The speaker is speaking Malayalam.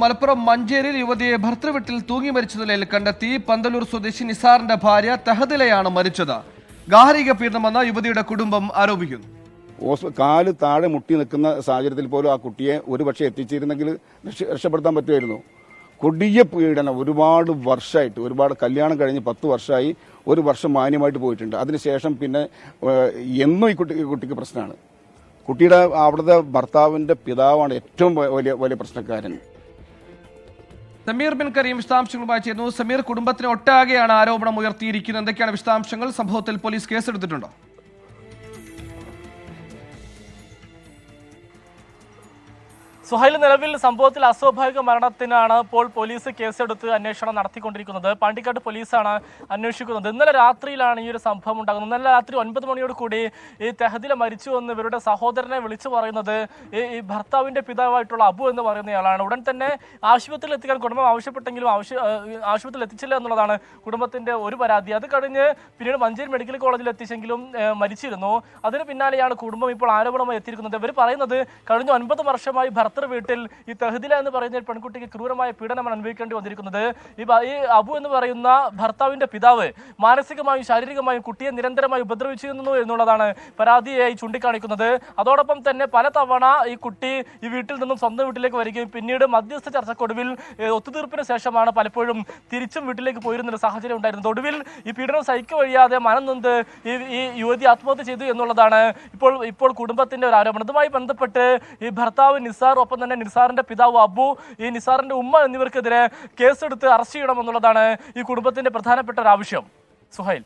മലപ്പുറം മഞ്ചേരിയിൽ യുവതിയെ ഭർത്തൃവീട്ടിൽ തൂങ്ങി മരിച്ച നിലയിൽ കണ്ടെത്തി പന്തലൂർ സ്വദേശി നിസാറിന്റെ ഭാര്യ തഹദിലയാണ് മരിച്ചത്. ഗാർഹിക പീഡനമെന്ന് യുവതിയുടെ കുടുംബം ആരോപിക്കുന്നു. കാൽ താഴെ മുട്ടി നിൽക്കുന്ന സാഹചര്യത്തിൽ പോലും ആ കുട്ടിയെ ഒരു പക്ഷേ എത്തിച്ചിരുന്നെങ്കിൽ രക്ഷപ്പെടുത്താൻ പറ്റുമായിരുന്നു. കൊടിയ പീഡനം ഒരുപാട് വർഷമായിട്ട് ഒരുപാട് കല്യാണം കഴിഞ്ഞ് പത്ത് വർഷമായി ഒരു വർഷം മാന്യമായിട്ട് പോയിട്ടുണ്ട്. അതിനുശേഷം പിന്നെ എന്നും ഈ കുട്ടി കുട്ടിക്ക് പ്രശ്നമാണ്. കുട്ടിയുടെ അവിടുത്തെ ഭർത്താവിന്റെ പിതാവാണ് ഏറ്റവും വലിയ വലിയ പ്രശ്നക്കാരൻ. സമീർ ബിൻ കരീം വിശദാംശങ്ങളുമായി ചേരുന്നു. സമീർ കുടുംബത്തിന് ഒട്ടാകെയാണ് ആരോപണം ഉയർത്തിയിരിക്കുന്നത്. എന്തൊക്കെയാണ് വിശദാംശങ്ങൾ? സംഭവത്തിൽ പോലീസ് കേസെടുത്തിട്ടുണ്ടോ? സുഹൈൽ നിലവിൽ സംഭവത്തിൽ അസ്വാഭാവിക മരണത്തിനാണ് ഇപ്പോൾ പോലീസ് കേസെടുത്ത് അന്വേഷണം നടത്തിക്കൊണ്ടിരിക്കുന്നത്. പാണ്ടിക്കാട് പോലീസാണ് അന്വേഷിക്കുന്നത്. ഇന്നലെ രാത്രിയിലാണ് ഈ ഒരു സംഭവം ഉണ്ടാകുന്നത്. ഇന്നലെ രാത്രി ഒൻപത് മണിയോട് കൂടി ഈ തെഹദില മരിച്ചു എന്ന് ഇവരുടെ സഹോദരനെ വിളിച്ചു പറയുന്നത് ഈ ഭർത്താവിന്റെ പിതാവായിട്ടുള്ള അബു എന്ന് പറയുന്നയാളാണ്. ഉടൻ തന്നെ ആശുപത്രിയിൽ എത്തിക്കാൻ കുടുംബം ആവശ്യപ്പെട്ടെങ്കിലും ആവശ്യ ആശുപത്രിയിൽ എത്തിച്ചില്ല എന്നുള്ളതാണ് കുടുംബത്തിന്റെ ഒരു പരാതി. അത് കഴിഞ്ഞ് പിന്നീട് മഞ്ചേരി മെഡിക്കൽ കോളേജിൽ എത്തിച്ചെങ്കിലും മരിച്ചിരുന്നു. അതിന് പിന്നാലെയാണ് കുടുംബം ഇപ്പോൾ ആരോപണമായി എത്തിയിരിക്കുന്നത്. ഇവർ പറയുന്നത് കഴിഞ്ഞ ഒൻപത് വർഷമായി ഭർത്തൃ വീട്ടിൽ ഈ തഹദില എന്ന് പറയുന്ന പെൺകുട്ടിക്ക് ക്രൂരമായ പീഡനമാണ് അനുഭവിക്കേണ്ടി വന്നിരിക്കുന്നത്? ഈ അബു എന്ന് പറയുന്ന ഭർത്താവിന്റെ പിതാവ് മാനസികമായും ശാരീരികമായും കുട്ടിയെ നിരന്തരമായി ഉപദ്രവിച്ചിരുന്നു എന്നുള്ളതാണ് പരാതിയായി ചൂണ്ടിക്കാണിക്കുന്നത്. അതോടൊപ്പം തന്നെ പലതവണ ഈ കുട്ടി ഈ വീട്ടിൽ നിന്നും സ്വന്തം വീട്ടിലേക്ക് വരികയും പിന്നീട് മധ്യസ്ഥ ചർച്ചക്കൊടുവിൽ ഒത്തുതീർപ്പിന് ശേഷമാണ് പലപ്പോഴും തിരിച്ചും വീട്ടിലേക്ക് പോയിരുന്ന ഒരു സാഹചര്യം ഉണ്ടായിരുന്നത്. ഒടുവിൽ ഈ പീഡനം സഹിക്കു വഴിയാതെ മനം നൊന്ത് ഈ ഈ യുവതി ആത്മഹത്യ ചെയ്തു എന്നുള്ളതാണ് ഇപ്പോൾ ഇപ്പോൾ കുടുംബത്തിന്റെ ഒരു ആരോപണം. ഇതുമായി ബന്ധപ്പെട്ട് ഈ ഭർത്താവ് നിസാർ ഒപ്പം തന്നെ നിസാറിന്റെ പിതാവ് അബു ഈ നിസാറിന്റെ ഉമ്മ എന്നിവർക്കെതിരെ കേസെടുത്ത് അറസ്റ്റ് ചെയ്യണമെന്നുള്ളതാണ് ഈ കുടുംബത്തിന്റെ പ്രധാനപ്പെട്ട ഒരു ആവശ്യം. സുഹൈൽ.